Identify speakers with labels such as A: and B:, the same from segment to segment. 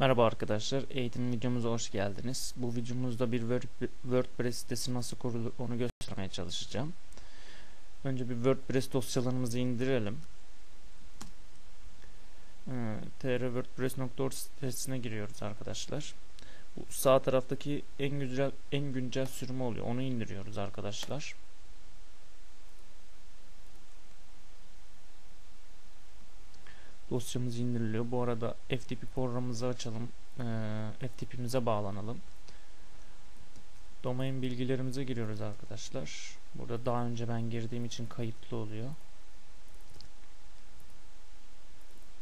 A: Merhaba arkadaşlar, eğitim videomuza hoş geldiniz. Bu videomuzda bir WordPress sitesi nasıl kurulur onu göstermeye çalışacağım. Önce bir WordPress dosyalarımızı indirelim. Ee, trwordpress.org sitesine giriyoruz arkadaşlar. Bu sağ taraftaki en güncel en güncel sürümü oluyor. Onu indiriyoruz arkadaşlar. Dosyamız indiriliyor. Bu arada FTP programımızı açalım. Ee, FTP'mize bağlanalım. Domain bilgilerimize giriyoruz arkadaşlar. Burada daha önce ben girdiğim için kayıtlı oluyor.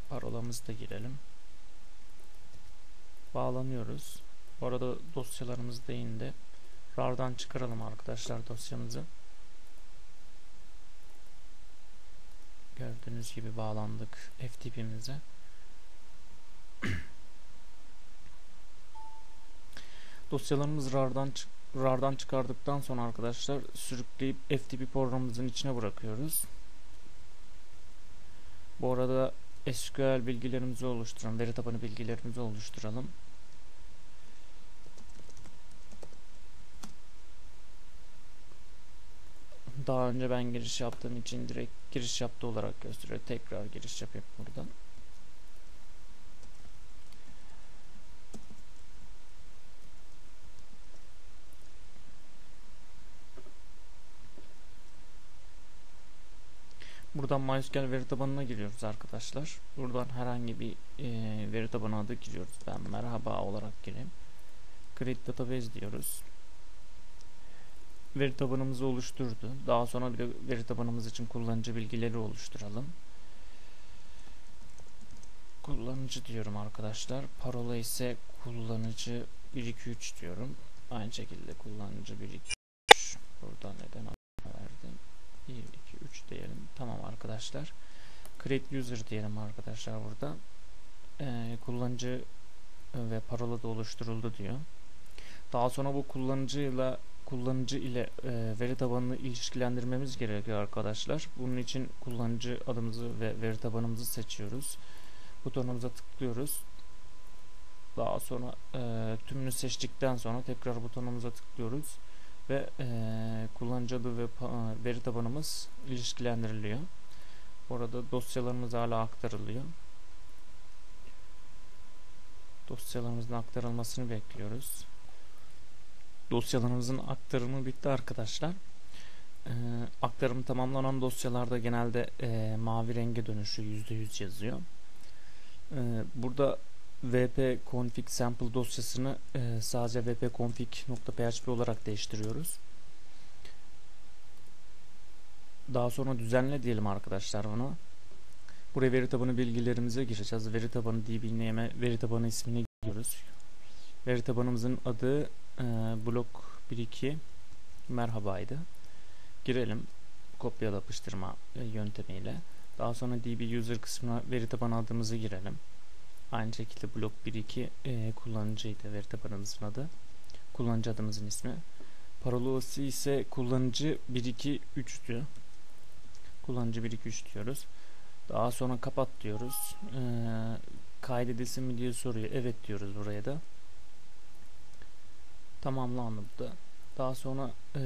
A: Parolamızı da girelim. Bağlanıyoruz. Bu arada dosyalarımız da indi. RAR'dan çıkaralım arkadaşlar dosyamızı. Gördüğünüz gibi bağlandık FTP'mize. Dosyalarımızı RAR'dan, RAR'dan çıkardıktan sonra arkadaşlar sürükleyip FTP programımızın içine bırakıyoruz. Bu arada SQL bilgilerimizi oluşturalım, veri tabanı bilgilerimizi oluşturalım. Daha önce ben giriş yaptığım için direkt giriş yaptı olarak gösteriyor. Tekrar giriş yapayım buradan. Buradan MySQL veri tabanına giriyoruz arkadaşlar. Buradan herhangi bir e, veri tabanı adı giriyoruz. Ben merhaba olarak gireyim. Create database diyoruz veri tabanımızı oluşturdu. Daha sonra bir veri tabanımız için kullanıcı bilgileri oluşturalım. Kullanıcı diyorum arkadaşlar. Parola ise kullanıcı 123 diyorum. Aynı şekilde kullanıcı 123. Burada neden verdim? 1 2 3 diyelim. Tamam arkadaşlar. Create user diyelim arkadaşlar burada. Ee, kullanıcı ve parola da oluşturuldu diyor. Daha sonra bu kullanıcıyla kullanıcı ile e, veri tabanını ilişkilendirmemiz gerekiyor arkadaşlar. Bunun için kullanıcı adımızı ve veri tabanımızı seçiyoruz. Butonumuza tıklıyoruz. Daha sonra e, tümünü seçtikten sonra tekrar butonumuza tıklıyoruz ve e, kullanıcı adı ve veri tabanımız ilişkilendiriliyor. Orada dosyalarımız hala aktarılıyor. Dosyalarımızın aktarılmasını bekliyoruz dosyalarımızın aktarımı bitti arkadaşlar. Ee, aktarım tamamlanan dosyalarda genelde e, mavi renge dönüşü %100 yazıyor. Ee, burada vp config sample dosyasını e, sadece vp-config.php olarak değiştiriyoruz. Daha sonra düzenle diyelim arkadaşlar bunu. Buraya veri tabanı bilgilerimize gireceğiz. Veri tabanı db name'e veri tabanı ismini giriyoruz. Veri tabanımızın adı e, blok 1-2 merhabaydı. Girelim. Kopyala yapıştırma e, yöntemiyle. Daha sonra db user kısmına veri tabanı adımızı girelim. Aynı şekilde blok 1-2 e, kullanıcıydı veri tabanımızın adı. Kullanıcı adımızın ismi. Parolası ise kullanıcı 1-2-3'tü. Kullanıcı 1-2-3 diyoruz. Daha sonra kapat diyoruz. Ee, kaydedilsin mi diye soruyor. Evet diyoruz buraya da tamamlandı da. Daha sonra e,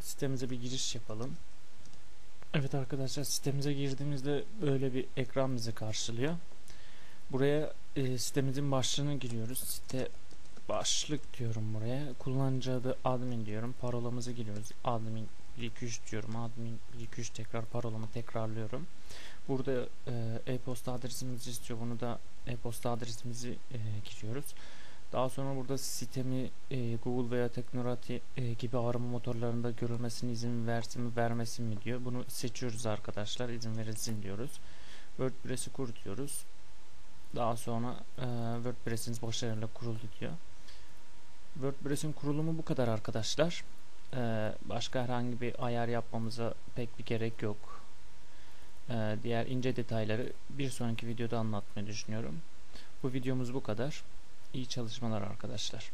A: sitemize bir giriş yapalım. Evet arkadaşlar sitemize girdiğimizde böyle bir ekran bizi karşılıyor. Buraya e, sitemizin başlığını giriyoruz. Site başlık diyorum buraya. Kullanıcı adı admin diyorum. Parolamızı giriyoruz. Admin 123 diyorum. Admin 123 tekrar parolamı tekrarlıyorum. Burada e-posta adresimizi istiyor. Bunu da e-posta adresimizi e, giriyoruz. Daha sonra burada sitemi e, Google veya Teknorati e, gibi arama motorlarında görülmesine izin versin mi vermesin mi diyor. Bunu seçiyoruz arkadaşlar. izin verilsin diyoruz. WordPress'i kur diyoruz. Daha sonra e, WordPress'iniz başarıyla kuruldu diyor. WordPress'in kurulumu bu kadar arkadaşlar. E, başka herhangi bir ayar yapmamıza pek bir gerek yok. E, diğer ince detayları bir sonraki videoda anlatmayı düşünüyorum. Bu videomuz bu kadar. İyi çalışmalar arkadaşlar.